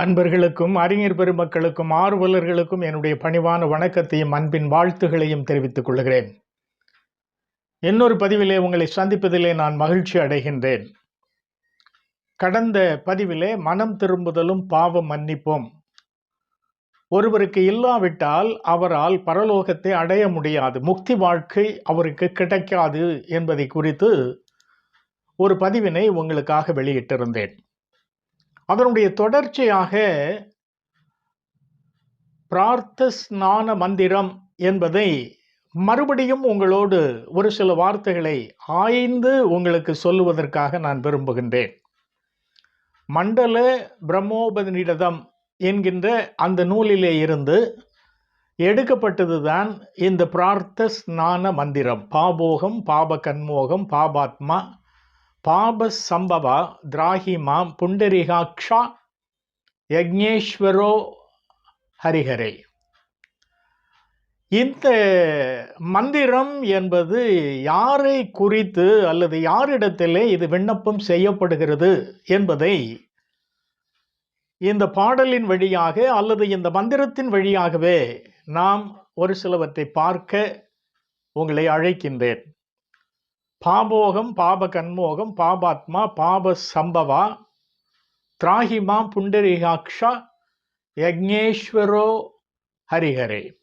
அன்பர்களுக்கும் அறிஞர் பெருமக்களுக்கும் ஆர்வலர்களுக்கும் என்னுடைய பணிவான வணக்கத்தையும் அன்பின் வாழ்த்துகளையும் தெரிவித்துக் கொள்கிறேன். இன்னொரு பதிவிலே உங்களை சந்திப்பதிலே நான் மகிழ்ச்சி அடைகின்றேன். கடந்த பதிவிலே மனம் திரும்புதலும் பாவம் மன்னிப்போம். ஒருவருக்கு இல்லாவிட்டால் அவரால் பரலோகத்தை அடைய முடியாது. முக்தி வாழ்க்கை அவருக்கு கிடைக்காது என்பதை குறித்து ஒரு பதிவினை உங்களுக்காக வெளியிட்டிருந்தேன். அதனுடைய தொடர்ச்சியாக பிரார்த்த ஸ்நான மந்திரம் என்பதை மறுபடியும் உங்களோடு ஒரு சில வார்த்தைகளை ஆய்ந்து உங்களுக்கு சொல்லுவதற்காக நான் விரும்புகின்றேன். மண்டல பிரம்மோபனிடதம் என்கின்ற அந்த நூலிலே இருந்து எடுக்கப்பட்டதுதான் இந்த பிரார்த்த ஸ்நான மந்திரம். பாபோகம் பாப கன்மோகம் பாபாத்மா பாப சம்பவா திராஹிமா புண்டரிகாக்ஷா யக்ஞேஸ்வரோ ஹரிஹரே. இந்த மந்திரம் என்பது யாரை குறித்து அல்லது யாரிடத்திலே இது விண்ணப்பம் செய்யப்படுகிறது என்பதை இந்த பாடலின் வழியாக அல்லது இந்த மந்திரத்தின் வழியாகவே நாம் ஒரு சிலவற்றை பார்க்க உங்களை அழைக்கின்றேன். பாபோகம் பாப கண்மோகம் பாபாத்மா பாப சம்பவா திராகிமா புண்டரிகாக்ஷா யக்ஞேஸ்வரோ ஹரிஹரே.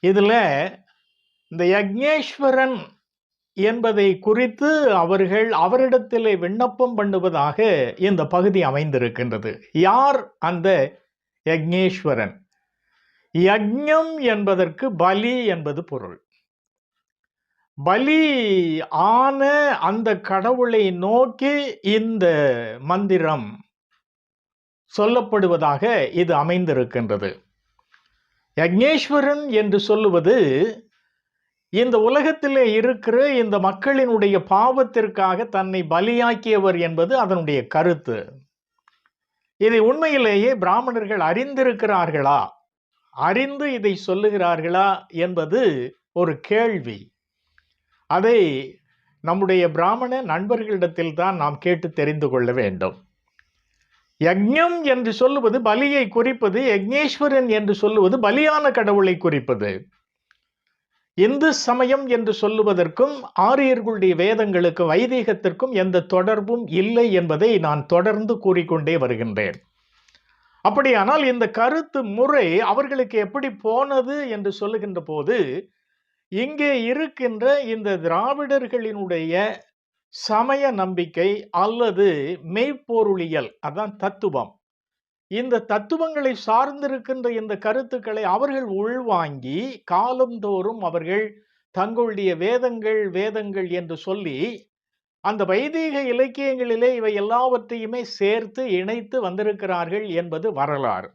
இதில் இந்த யக்ஞேஸ்வரன் என்பதை குறித்து அவர்கள் அவரிடத்திலே விண்ணப்பம் பண்ணுவதாக இந்த பகுதி அமைந்திருக்கின்றது. யார் அந்த யக்ஞேஸ்வரன்? யக்ஞம் என்பதற்கு பலி என்பது பொருள். பலி ஆன அந்த கடவுளை நோக்கி இந்த மந்திரம் சொல்லப்படுவதாக இது அமைந்திருக்கின்றது. யக்ஞேஸ்வரன் என்று சொல்லுவது இந்த உலகத்திலே இருக்கிற இந்த மக்களினுடைய பாவத்திற்காக தன்னை பலியாக்கியவர் என்பது அதனுடைய கருத்து. இதை உண்மையிலேயே பிராமணர்கள் அறிந்திருக்கிறார்களா? அறிந்து இதை சொல்லுகிறார்களா என்பது ஒரு கேள்வி. அதை நம்முடைய பிராமண நண்பர்களிடத்தில் தான் நாம் கேட்டு தெரிந்து கொள்ள வேண்டும். யக்ஞம் என்று சொல்லுவது பலியை குறிப்பது யக்ஞேஸ்வரன் என்று சொல்லுவது பலியான கடவுளை குறிப்பது. இந்து சமயம் என்று சொல்லுவதற்கும் ஆரியர்களுடைய வேதங்களுக்கு வைதீகத்திற்கும் எந்த தொடர்பும் இல்லை என்பதை நான் தொடர்ந்து கூறிக்கொண்டே வருகின்றேன். அப்படியானால் இந்த கருத்து முறை அவர்களுக்கு எப்படி போனது என்று சொல்லுகின்ற போது இங்கே இருக்கின்ற இந்த திராவிடர்களினுடைய சமய நம்பிக்கை அல்லது மெய்ப்பொருளியல் அதான் தத்துவம். இந்த தத்துவங்களை சார்ந்திருக்கின்ற இந்த கருத்துக்களை அவர்கள் உள்வாங்கி காலந்தோறும் அவர்கள் தங்களுடைய வேதங்கள் வேதங்கள் என்று சொல்லி அந்த வைதீக இலக்கியங்களிலே இவை எல்லாவற்றையுமே சேர்த்து இணைத்து வந்திருக்கிறார்கள் என்பது வரலாறு.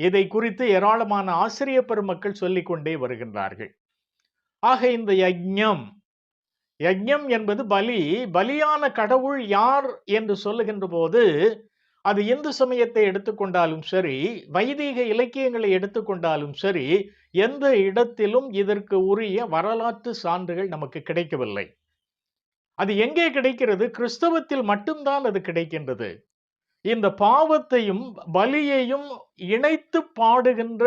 இதை குறித்து ஏராளமான ஆசிரிய பெருமக்கள் சொல்லிக்கொண்டே வருகின்றார்கள். ஆக இந்த யஜ்ஞம். யஜ்ஞம் என்பது பலி. பலியான கடவுள் யார் என்று சொல்லுகின்ற போது அது இந்து சமயத்தை எடுத்துக்கொண்டாலும் சரி வைதீக இலக்கியங்களை எடுத்துக்கொண்டாலும் சரி எந்த இடத்திலும் இதற்கு உரிய வரலாற்று சான்றுகள் நமக்கு கிடைக்கவில்லை. அது எங்கே கிடைக்கிறது? கிறிஸ்தவத்தில் மட்டும்தான் அது கிடைக்கின்றது. இந்த பாவத்தையும் பலியையும் இணைத்து பாடுகின்ற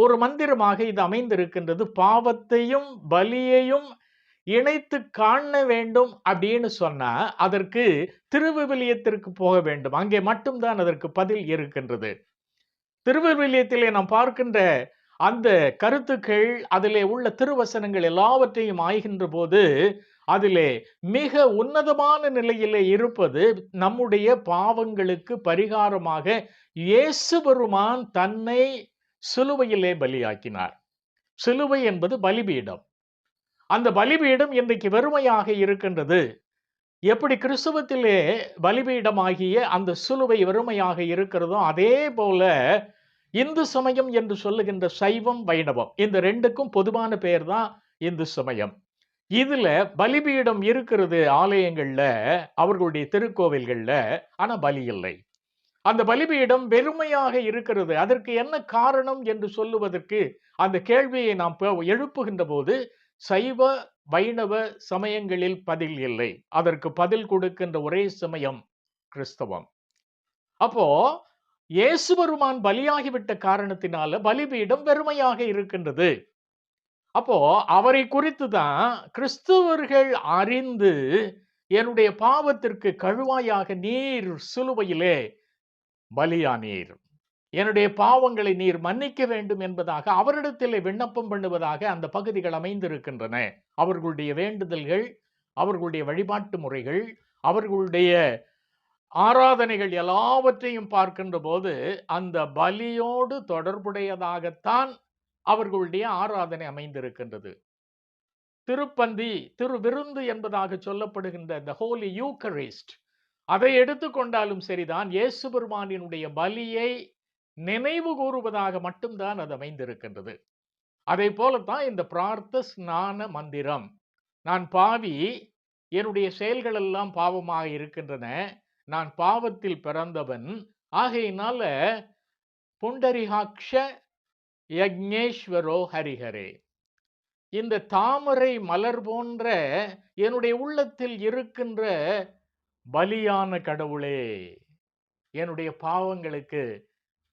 ஒரு மந்திரமாக இது அமைந்திருக்கின்றது. பாவத்தையும் பலியையும் இணைத்து காண வேண்டும் அப்படின்னு சொன்னால் அதற்கு திருவிவிலியத்திற்கு போக வேண்டும். அங்கே மட்டும்தான் அதற்கு பதில் இருக்கின்றது. திருவிவிலியத்திலே நாம் பார்க்கின்ற அந்த கருத்துக்கள் அதிலே உள்ள திருவசனங்கள் எல்லாவற்றையும் ஆய்கின்ற போது அதிலே மிக உன்னதமான நிலையிலே இருப்பது நம்முடைய பாவங்களுக்கு பரிகாரமாக இயேசு பெருமான் தன்னை சிலுவையிலே பலியாக்கினார். சிலுவை என்பது பலிபீடம். அந்த பலிபீடம் இன்றைக்கு வெறுமையாக இருக்கின்றது. எப்படி கிறிஸ்துவத்திலே பலிபீடமாகிய அந்த சிலுவை வெறுமையாக இருக்கிறதோ அதே போல இந்து சமயம் என்று சொல்லுகின்ற சைவம் வைணவம் இந்த ரெண்டுக்கும் பொதுவான பெயர் தான் இந்து சமயம். இதுல பலிபீடம் இருக்கிறது ஆலயங்கள்ல அவர்களுடைய திருக்கோவில்கள்ல ஆனா பலி இல்லை. அந்த பலிபீடம் வெறுமையாக இருக்கிறது. அதற்கு என்ன காரணம் என்று சொல்லுவதற்கு அந்த கேள்வியை நாம் எழுப்புகின்ற போது சைவ வைணவ சமயங்களில் பதில் இல்லை. அதற்கு பதில் கொடுக்கின்ற ஒரே சமயம் கிறிஸ்தவம். அப்போ இயேசு பெருமான் பலியாகிவிட்ட காரணத்தினால பலிபீடம் வெறுமையாக இருக்கின்றது. அப்போ அவரை குறித்து தான் கிறிஸ்துவர்கள் அறிந்து என்னுடைய பாவத்திற்கு கழுவாயாக நீர் சிலுவையிலே பலியானீர் என்னுடைய பாவங்களை நீர் மன்னிக்க வேண்டும் என்பதாக அவரிடத்திலே விண்ணப்பம் பண்ணுவதாக அந்த பகுதிகள் அமைந்திருக்கின்றன. அவர்களுடைய வேண்டுதல்கள் அவர்களுடைய வழிபாட்டு முறைகள் அவர்களுடைய ஆராதனைகள் எல்லாவற்றையும் பார்க்கின்ற போது அந்த பலியோடு தொடர்புடையதாகத்தான் அவர்களுடைய ஆராதனை அமைந்திருக்கின்றது. திருப்பந்தி திருவிருந்து என்பதாக சொல்லப்படுகின்ற இந்த ஹோலி யூக்கரிஸ்ட் அதை எடுத்துக்கொண்டாலும் சரிதான். இயேசு பெருமானினுடைய பலியை நினைவு கூறுவதாக மட்டும்தான் அது அமைந்திருக்கின்றது. அதை போலத்தான் இந்த பிரார்த்த ஸ்நான மந்திரம். நான் பாவி என்னுடைய செயல்கள் எல்லாம் பாவமாக இருக்கின்றன. நான் பாவத்தில் பிறந்தவன். ஆகையினால புண்டரிகாட்ச யக்ஞேஸ்வரோ ஹரிஹரே. இந்த தாமரை மலர் போன்ற என்னுடைய உள்ளத்தில் இருக்கின்ற பலியான கடவுளே என்னுடைய பாவங்களுக்கு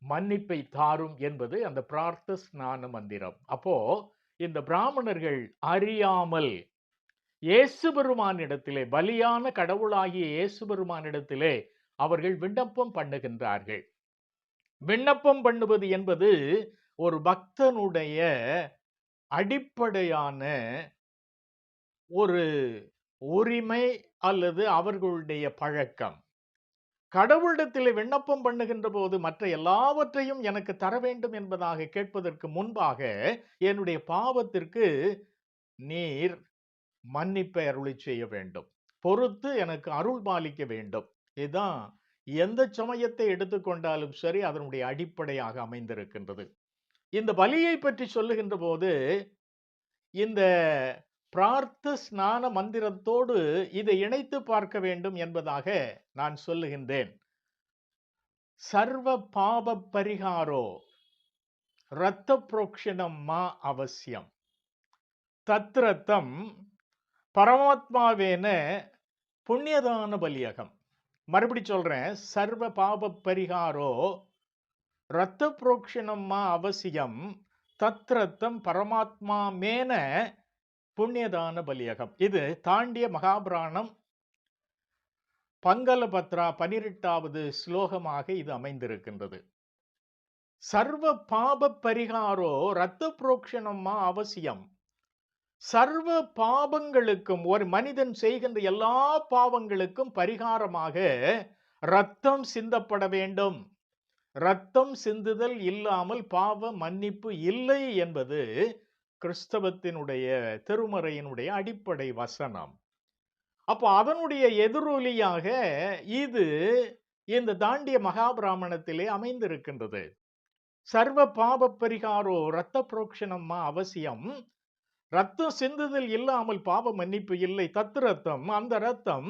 மன்னிப்பை தாரும் என்பது அந்த பிரார்த்த ஸ்நான மந்திரம். அப்போ இந்த பிராமணர்கள் அறியாமல் இயேசு பெருமானிடத்திலே பலியான கடவுளாகிய இயேசு பெருமானிடத்திலே அவர்கள் விண்ணப்பம் பண்ணுகின்றார்கள். விண்ணப்பம் பண்ணுவது என்பது ஒரு பக்தனுடைய அடிப்படையான ஒரு உரிமை அல்லது அவர்களுடைய பழக்கம். கடவுளிடத்தில் விண்ணப்பம் பண்ணுகின்ற போது மற்ற எல்லாவற்றையும் எனக்கு தர வேண்டும் என்பதாக கேட்பதற்கு முன்பாக என்னுடைய பாவத்திற்கு நீர் மன்னிப்பை அருளி செய்ய வேண்டும். பொறுத்து எனக்கு அருள் பாலிக்க வேண்டும். இதுதான் எந்த சமயத்தை எடுத்துக்கொண்டாலும் சரி அதனுடைய அடிப்படையாக அமைந்திருக்கின்றது. இந்த பலியை பற்றி சொல்லுகின்ற போது இந்த பிரார்த்த ஸ்நான மந்திரத்தோடு இதை இணைத்து பார்க்க வேண்டும் என்பதாக நான் சொல்லுகின்றேன். சர்வ பாப பரிகாரோ இரத்த புரோக்ஷணம் மா அவசியம். தத்ரத்தம் பரமாத்மாவேன புண்ணியதான பலியகம். மறுபடி சொல்றேன் சர்வ பாப பரிகாரோ இரத்த புரோக்ஷணம் மா அவசியம் தத்ரத்தம் பரமாத்மா மேன புண்ணியதான பலியகம். இது தாண்டிய மகாபிராணம் பங்கலபத்ரா பனிரெட்டாவது ஸ்லோகமாக இது அமைந்திருக்கின்றது. சர்வ பாப பரிகாரோ ரத்த புரோக்ஷணமா அவசியம். சர்வ பாவங்களுக்கும் ஒரு மனிதன் செய்கின்ற எல்லா பாவங்களுக்கும் பரிகாரமாக ரத்தம் சிந்தப்பட வேண்டும். ரத்தம் சிந்துதல் இல்லாமல் பாவ மன்னிப்பு இல்லை என்பது கிறிஸ்தவத்தினுடைய திருமறையினுடைய அடிப்படை வசனம். அப்போ அதனுடைய எதிரொலியாக இது இந்த தாண்டிய மகாபிராமணத்திலே அமைந்திருக்கின்றது. சர்வ பாப பரிகாரோ இரத்த புரோக்ஷணம்மா அவசியம். ரத்தம் சிந்துதல் இல்லாமல் பாவ மன்னிப்பு இல்லை. தத்து ரத்தம் அந்த ரத்தம்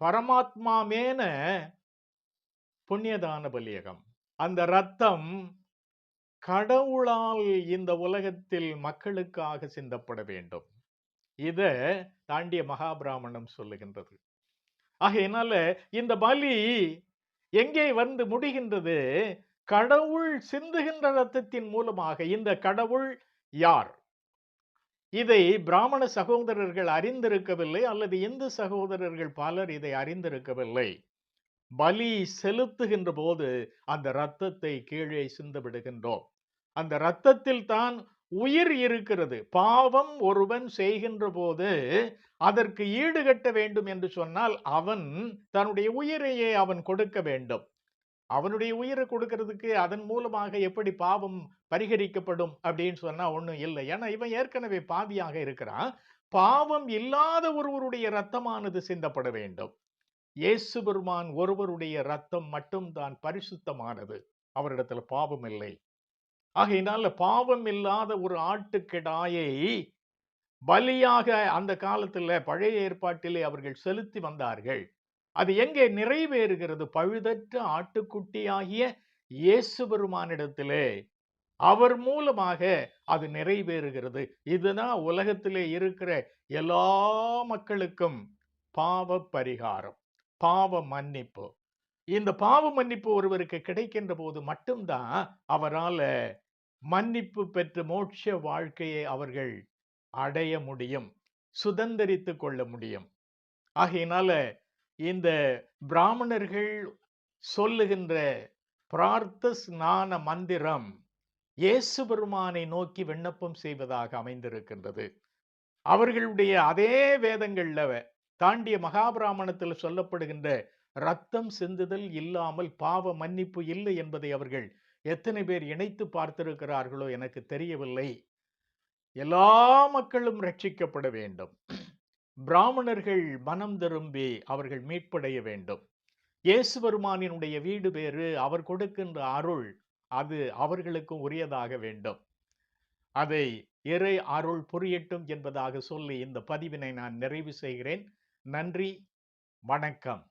பரமாத்மா மேன புண்ணியதான பலியகம். அந்த ரத்தம் கடவுளால் இந்த உலகத்தில் மக்களுக்காக சிந்தப்பட வேண்டும். இத தாண்டிய மகாபிராமணம் சொல்லுகின்றது. ஆகையினால இந்த பலி எங்கே வந்து முடிகின்றது? கடவுள் சிந்துகின்ற ரத்தத்தின் மூலமாக. இந்த கடவுள் யார்? இதை பிராமண சகோதரர்கள் அறிந்திருக்கவில்லை அல்லது இந்து சகோதரர்கள் பலர் இதை அறிந்திருக்கவில்லை. பலி செலுத்துகின்ற போது அந்த இரத்தத்தை கீழே சிந்து விடுகின்றோம் அந்த இரத்தத்தில் தான் உயிர் இருக்கிறது. பாவம் ஒருவன் செய்கின்ற போது அதற்கு ஈடுகட்ட வேண்டும் என்று சொன்னால் அவன் தன்னுடைய உயிரையே அவன் கொடுக்க வேண்டும். அவனுடைய உயிரை கொடுக்கிறதுக்கு அதன் மூலமாக எப்படி பாவம் பரிகரிக்கப்படும் அப்படின்னு சொன்னா ஒண்ணும் இல்லை. ஏன்னா இவன் ஏற்கனவே பாவியாக இருக்கிறான். பாவம் இல்லாத ஒருவருடைய ரத்தமானது சிந்தப்பட வேண்டும். இயேசு பெருமான் ஒருவருடைய ரத்தம் மட்டும்தான் பரிசுத்தமானது. அவரிடத்துல பாவம் இல்லை. ஆகையினால பாவம் இல்லாத ஒரு ஆட்டுக்கிடாயை பலியாக அந்த காலத்துல பழைய ஏற்பாட்டிலே அவர்கள் செலுத்தி வந்தார்கள். அது எங்கே நிறைவேறுகிறது? பழுதற்ற ஆட்டுக்குட்டியாகிய இயேசு பெருமானிடத்திலே. அவர் மூலமாக அது நிறைவேறுகிறது. இதுதான் உலகத்திலே இருக்கிற எல்லா மக்களுக்கும் பாவ பரிகாரம் பாவ மன்னிப்பு. இந்த பாவ மன்னிப்பு ஒருவருக்கு கிடைக்கின்ற போது மட்டும்தான் அவரால மன்னிப்பு பெற்று மோட்ச வாழ்க்கையை அவர்கள் அடைய முடியும் சுதந்திரித்து கொள்ள முடியும். ஆகையினால இந்த பிராமணர்கள் சொல்லுகின்ற பிரார்த்த ஸ்நான மந்திரம் இயேசு பெருமானை நோக்கி விண்ணப்பம் செய்வதாக அமைந்திருக்கின்றது. அவர்களுடைய அதே வேதங்கள்ல தாண்டிய மகாபிராமணத்தில் சொல்லப்படுகின்ற ரத்தம் சிந்துதல் இல்லாமல் பாவ மன்னிப்பு இல்லை என்பதை அவர்கள் எத்தனை பேர் இணைத்து பார்த்திருக்கிறார்களோ எனக்கு தெரியவில்லை. எல்லா மக்களும் ரட்சிக்கப்பட வேண்டும். பிராமணர்கள் மனம் திரும்பி அவர்கள் மீட்படைய வேண்டும். இயேசு பெருமானினுடைய வீடு பேறு அவர் கொடுக்கின்ற அருள் அது அவர்களுக்கும் உரியதாக வேண்டும். அதை இறை அருள் புரியட்டும் என்பதாக சொல்லி இந்த பதிவினை நான் நிறைவு செய்கிறேன். நன்றி. வணக்கம்.